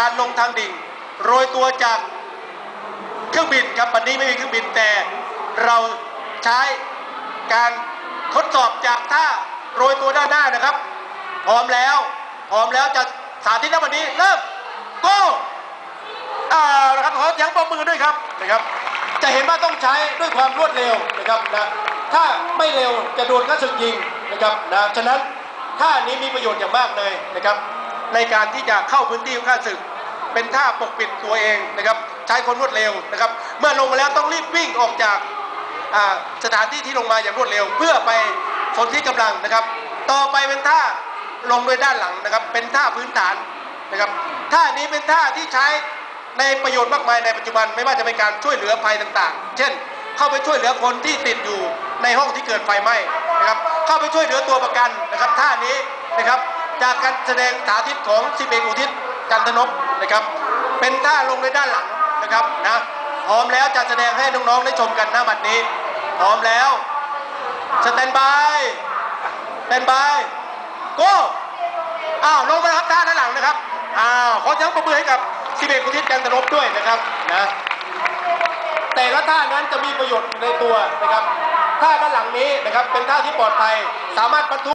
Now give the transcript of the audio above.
การลงทางดิ่ง โรยตัวจากเครื่องบินครับวันนี้ไม่มีเครื่องบินแต่เราใช้การทดสอบจากท่าโรยตัวด้านหน้านะครับ พร้อมแล้วพร้อมแล้วจะสาธิตแล้ววันนี้เริ่ม go อ่านะครับขอเสียงปรบมือด้วยครับนะครับ จะเห็นว่าต้องใช้ด้วยความรวดเร็วนะครับนะถ้าไม่เร็วจะโดนข้าศึกยิงนะครับนะฉะนั้นท่านี้มีประโยชน์อย่างมากเลยนะครับ ในการที่จะเข้าพื้นที่ของข้าศึก เป็นท่าปกปิดตัวเองนะครับ ใช้คนรวดเร็วนะครับ เมื่อลงมาแล้วต้องรีบวิ่งออกจากสถานที่ที่ลงมาอย่างรวดเร็ว เพื่อไปสนที่กำลังนะครับ ต่อไปเป็นท่าลงโดยด้านหลังนะครับ เป็นท่าพื้นฐานนะครับท่านี้เป็นท่าที่ใช้ในประโยชน์มากมายในปัจจุบันไม่ว่าจะเป็นการช่วยเหลือภัยต่างๆ เช่น เข้าไปช่วยเหลือคนที่ติดอยู่ในห้องที่เกิดไฟไหม้นะครับ เข้าไปช่วยเหลือตัวประกันนะครับ ท่านี้นะครับ จากการแสดงสาธิตของสิบเอกอุทิศจันทนพนะครับ เป็นท่าลงในด้านหลังนะครับนะพร้อมแล้วจะแสดงให้น้องๆได้ชมกันหน้าบัดนี้ พร้อมแล้วสแตนบายสแตนบายโก้อ้าวลงมาครับท่าด้านหลังนะครับอ้าวขอเสียงปรบมือให้กับสิบเอกอุทิศจันทนพด้วยนะครับนะแต่ละท่านั้นจะมีประโยชน์ในตัวนะครับท่าด้านหลังนี้นะครับเป็นท่าที่ปลอดภัยสามารถบรรทุก